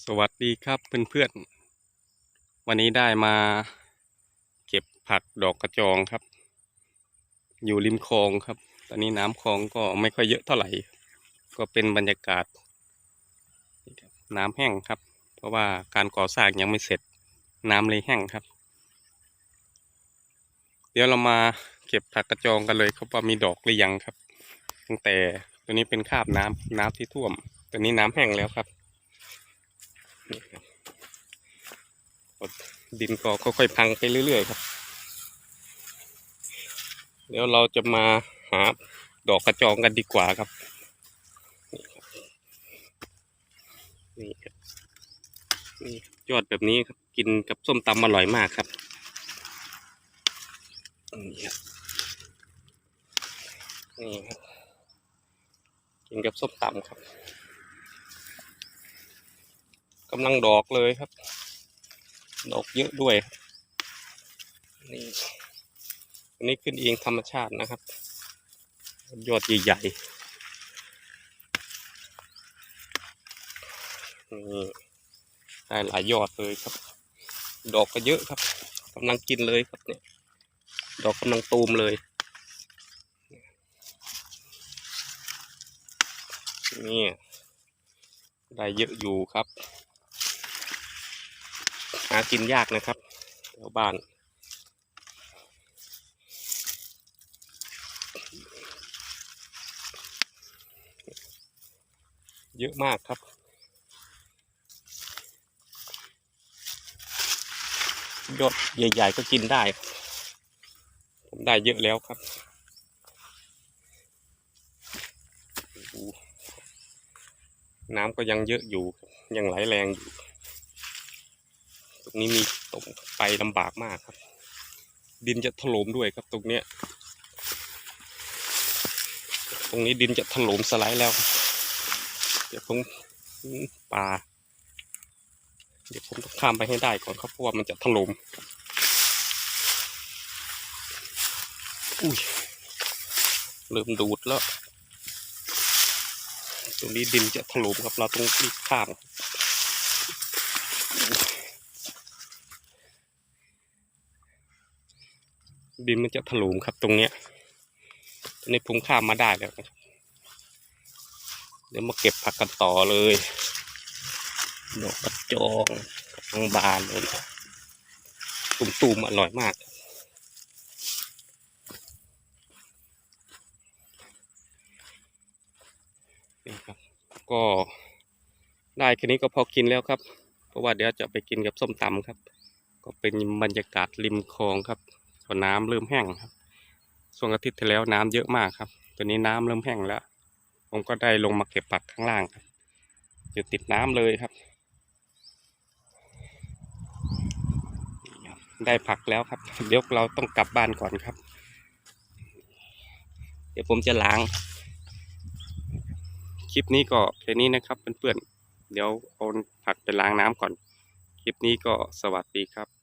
สวัสดีครับเพื่อนๆ วันนี้ได้มาเก็บผักดอกกระจองครับ อยู่ริมคลองครับ ตอนนี้น้ำคลองก็ไม่ค่อยเยอะเท่าไหร่ ก็เป็นบรรยากาศ น้ำแห้งครับ เพราะว่าการก่อสร้างยังไม่เสร็จน้ำเลยแห้งครับ เดี๋ยวเรามาเก็บผักกระจองกันเลยครับว่ามีดอกหรือยังครับ ตั้งแต่ตัวนี้เป็นคาบน้ำน้ำที่ท่วมตัวนี้น้ำแห้งแล้วครับ ดินก็ค่อยๆพังไปเรื่อยๆครับ เดี๋ยวเราจะมาหาดอกกระจองกันดีกว่าครับนี่ครับ นี่ครับนี่ยอดแบบนี้ครับ กินกับส้มตำอร่อยมากครับนี่ครับนี่ครับกินกับส้มตำครับ กำลังดอกเลยครับ ดอกเยอะด้วยนี่อันนี้ขึ้นเองธรรมชาตินะครับ ยอดใหญ่ๆนี่ได้หลายยอดเลยครับ ดอกก็เยอะครับกำลังกินเลยครับเนี่ยดอกกำลังตูมเลยนี่ได้เยอะอยู่ครับากินยากนะครับแถวบ้าน เยอะมากครับ ยอดใหญ่ ๆ ก็กินได้ ผมได้เยอะแล้วครับน้ำก็ยังเยอะอยู่ยังไหลแรงอยู่ ตรงนี้มีตกไปลำบากมากครับ ดินจะถล่มด้วยครับตรงเนี้ย ตรงนี้ดินจะถล่มสไลด์แล้ว เดี๋ยวผมปลาเดี๋ยวผมต้องข้ามไปให้ได้ก่อนครับเพราะว่ามันจะถล่มอุ้ยเริ่มดูดแล้ว ตรงนี้ดินจะถล่มครับเราต้องรีบข้าม ดินมันจะถล่มครับตรงเนี้ยตอนนี้ผมข้ามมาได้แล้วนะครับ เดี๋ยวมาเก็บผักกันต่อเลยดอกกระจองทั้งบานเลยนะตุ่มๆอร่อยมากนี่ครับ ก็ได้แค่นี้ก็พอกินแล้วครับ เพราะว่าเดี๋ยวจะไปกินกับส้มตำครับ ก็เป็นบรรยากาศริมคลองครับ พอน้ำเริ่มแห้งครับช่วงอาทิตย์ที่แล้วน้ำเยอะมากครับ ตอนนี้น้ำเริ่มแห้งแล้ว ผมก็ได้ลงมาเก็บผักข้างล่างครับอยู่ติดน้ำเลยครับ ได้ผักแล้วครับ เดี๋ยวเราต้องกลับบ้านก่อนครับ เดี๋ยวผมจะล้าง คลิปนี้ก็แค่นี้นะครับเพื่อนๆเดี๋ยวเอาผักไปล้างน้ำก่อน คลิปนี้ก็สวัสดีครับ